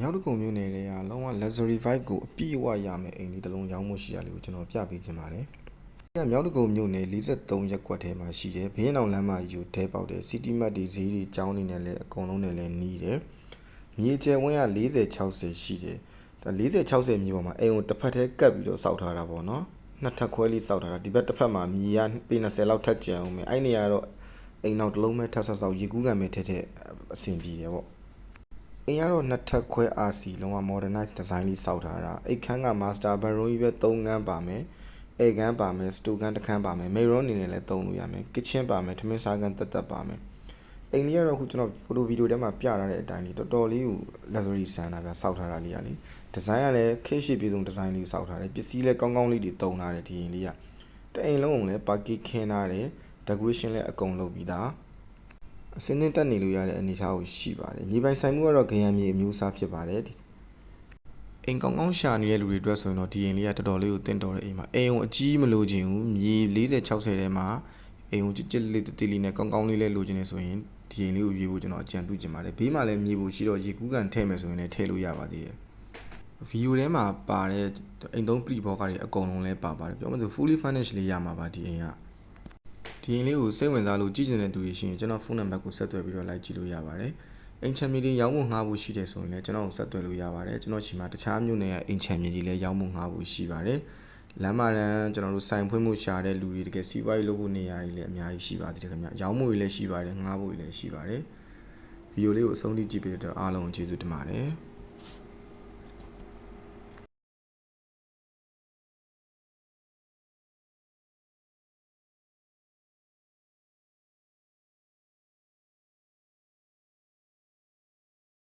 မြောက်တကုံမြို့နယ်တွေကလုံးဝ luxury vibe ကိုအပြည့်အဝရမယ်အိမ်လေးတစ်လုံးရောင်းဖို့ရှိတာလေးကိုကျွန်တော်ပြပေးချင်ပါတယ်။ဒီကမြောက်တကုံမြို့နယ်43ရပ်ကွက်ထဲမှာရှိတယ်။ဘင်းအောင်လမ်းမကြီးကိုတဲပေါက်တယ်။ City Mart ဒီဈေးတွေကျောင်းနေနဲ့လည်းအကုန်လုံးနဲ့လည်းနီးတယ်။မြေကျယ်ဝန်းက40 60ရှိတယ်။ဒါ40 60မြေပေါ်မှာအိမ်ကိုတစ်ဖက်တည်းကပ်ပြီးတော့စောက်ထားတာပေါ့နော်။နှစ်ထပ်ခွဲလေးစောက်ထားတာဒီဘက်တစ်ဖက်မှာမြေကပေ20လောက်ထပ်ကျန်အောင်မယ်။အဲ့နေရာတော့အိမ်နောက်တစ်လုံးပဲထပ်ဆောက်ဆောက်ရေကူးကန်ပဲထက်ထက်အဆင်ပြေတယ်ပေါ့။ အိမ်ကတော့နှစ်ထပ်ခွဲ RC လုံးဝ modernize design လေးစောက်ထားတာအိတ်ခမ်းက master bedroom ကြီးပဲ3ခန်းပါမယ်အိတ်ခမ်းပါမယ် store ခန်းတစ်ခန်းပါမယ် main room အနေနဲ့လည်းသုံးလို့ရမယ် kitchen ပါမယ်ထမင်းစားခန်းတက်တက်ပါမယ်အိမ်လေးကတော့အခုကျွန်တော် photo video ထဲမှာပြထားတဲ့အတိုင်းလေးတော်တော်လေးကို luxury ဆန်တာဗျစောက်ထားတာလေးကလေ design ကလည်းခေတ်ရှိပြည်စုံ design လေးကိုစောက်ထားတယ်ပစ္စည်းလည်းကောင်းကောင်းလေးတွေတုံထားတယ်ဒီအိမ်လေးကတအိမ်လုံးကိုလည်း parking ခင်းထားတယ် decoration လည်းအကုန်လုပ်ပြီးသား အစင်းနဲ့တက်နေလို့ရတဲ့အနေအထားကိုရှိပါတယ်မြေပိုင်ဆိုင်မှုကတော့ဂရန်မြေအမျိုးအစားဖြစ်ပါတယ်ဒီအိမ်ကောင်းကောင်းရှာနေတဲ့လူတွေအတွက်ဆိုရင်တော့ဒီအိမ်လေးကတော်တော်လေးကိုတင့်တော်တဲ့အိမ်ပါအိမ်ကိုအကြီးမလို့ခြင်းဘူးမြေ40 60ထဲမှာအိမ်ကိုကြစ်ကြစ်လေးတတိလေးနဲ့ကောင်းကောင်းလေးလေးလိုချင်နေဆိုရင်ဒီအိမ်လေးကိုရွေးဖို့ကျွန်တော်အကြံပြုချင်ပါတယ်ဘေးမှာလည်းမြေပိုရှိတော့ရေကူးကန်ထည့်မယ်ဆိုရင်လည်းထည့်လို့ရပါသေးတယ်ဗီဒီယိုထဲမှာပါတဲ့အိမ်သုံးပရိဘောကတွေအကုန်လုံးလဲပါပါတယ်ပြောမှဆို fully furnished လေးရမှာပါဒီအိမ်က ဒီရင်လေးကိုစိတ်ဝင်စားလို့ကြည့်ချင်တဲ့သူတွေရှိရင်ကျွန်တော်ဖုန်းနံပါတ်ကိုဆက်သွယ်ပြီးတော့လိုက်ကြည့်လို့ရပါတယ်။အိမ်ချမ်းမြေတွေရောင်းဖို့ငှားဖို့ရှိတယ်ဆိုရင်လည်းကျွန်တော်ကိုဆက်သွယ်လို့ရပါတယ်။ကျွန်တော်ရှိမှတခြားမြို့နယ်ရဲ့အိမ်ချမ်းမြေတွေလည်းရောင်းဖို့ငှားဖို့ရှိပါတယ်။လမ်းမတန်းကျွန်တော်တို့စိုင်ဖွင့်မှုရှာတဲ့လူတွေတကယ်စီးပွားရေးလုပ်ဖို့နေရာတွေလည်းအများကြီးရှိပါသေးတယ်ခင်ဗျ။ရောင်းဖို့တွေလည်းရှိပါတယ်ငှားဖို့တွေလည်းရှိပါတယ်။ဗီဒီယိုလေးကိုအဆုံးထိကြည့်ပြီးတော့အားလုံးကိုကျေးဇူးတင်ပါတယ်။